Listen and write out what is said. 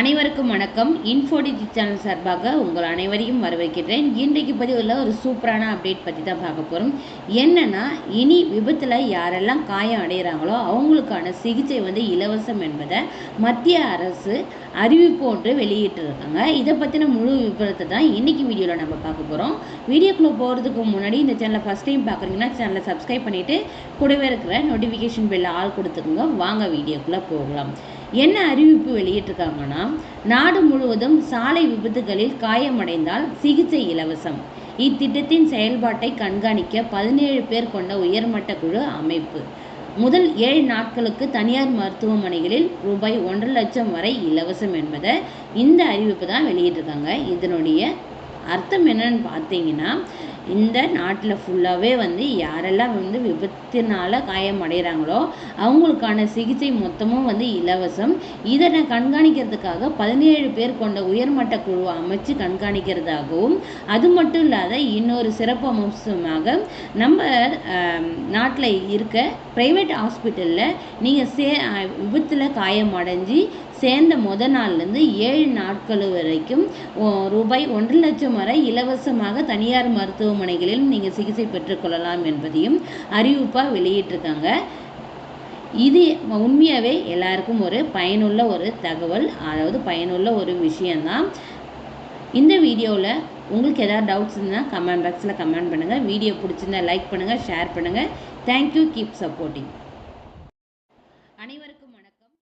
அனைவருக்கும் வணக்கம். இன்ஃபோடிஜி சேனல் சார்பாக உங்கள் அனைவரையும் வரவேற்கிறேன் இன்றைக்கு பதிவில் ஒரு சூப்பரான அப்டேட் பற்றி தான் பார்க்க போகிறோம் என்னென்னா இனி விபத்தில் யாரெல்லாம் காயம் அடைகிறாங்களோ அவங்களுக்கான சிகிச்சை வந்து இலவசம் என்பதை மத்திய அரசு அறிவிப்பு ஒன்று வெளியிட்டிருக்காங்க. இதை பற்றின முழு விபரத்தை தான் இன்றைக்கி வீடியோவில் நம்ம பார்க்க போகிறோம் வீடியோக்குள்ளே போகிறதுக்கு முன்னாடி இந்த சேனலை ஃபஸ்ட் டைம் பார்க்குறீங்கன்னா சேனலை சப்ஸ்கிரைப் பண்ணிவிட்டு கூடவே இருக்கிற நோட்டிஃபிகேஷன் பெல்ல ஆள் கொடுத்துக்கோங்க. வாங்க வீடியோக்குள்ளே போகலாம். என்ன அறிவிப்பு வெளியிட்டிருக்காங்கன்னா நாடு முழுவதும் சாலை விபத்துகளில் காயமடைந்தால் சிகிச்சை இலவசம். இத்திட்டத்தின் செயல்பாட்டை கண்காணிக்க பதினேழு பேர் கொண்ட உயர்மட்ட குழு அமைப்பு. முதல் ஏழு நாட்களுக்கு தனியார் மருத்துவமனைகளில் ரூபாய் ஒன்றரை லட்சம் வரை இலவசம் என்பதை இந்த அறிவிப்பு தான் வெளியிட்டிருக்காங்க. இதனுடைய அர்த்தம் என்னன்னு பார்த்தீங்கன்னா இந்த நாட்டில் ஃபுல்லாகவே வந்து யாரெல்லாம் வந்து விபத்தினால் காயமடைகிறாங்களோ அவங்களுக்கான சிகிச்சை மொத்தமும் வந்து இலவசம். இதனை கண்காணிக்கிறதுக்காக பதினேழு பேர் கொண்ட உயர்மட்ட குழு அமைச்சு கண்காணிக்கிறதாகவும் அது மட்டும் இல்லாத இன்னொரு சிறப்பு அம்சமாக நம்ம நாட்டில் இருக்க ப்ரைவேட் ஹாஸ்பிட்டலில் நீங்கள் சே விபத்தில் காயமடைஞ்சு சேர்ந்த முத நாள்லேருந்து ஏழு நாட்கள் வரைக்கும் ரூபாய் ஒன்றரை லட்சம் வரை இலவசமாக தனியார் மருத்துவமனைகளில் நீங்கள் சிகிச்சை பெற்றுக்கொள்ளலாம் என்பதையும் அறிவிப்பாக வெளியிட்டிருக்காங்க. இது உண்மையாகவே எல்லாருக்கும் ஒரு பயனுள்ள ஒரு தகவல் அதாவது பயனுள்ள ஒரு விஷயந்தான் இந்த வீடியோவில் உங்களுக்கு எதாவது டவுட்ஸ் இருந்தால் கமெண்ட் பாக்ஸில் கமெண்ட் பண்ணுங்கள் வீடியோ பிடிச்சிருந்தா லைக் பண்ணுங்கள் ஷேர் பண்ணுங்கள் தேங்க்யூ கீப் சப்போர்ட்டிங்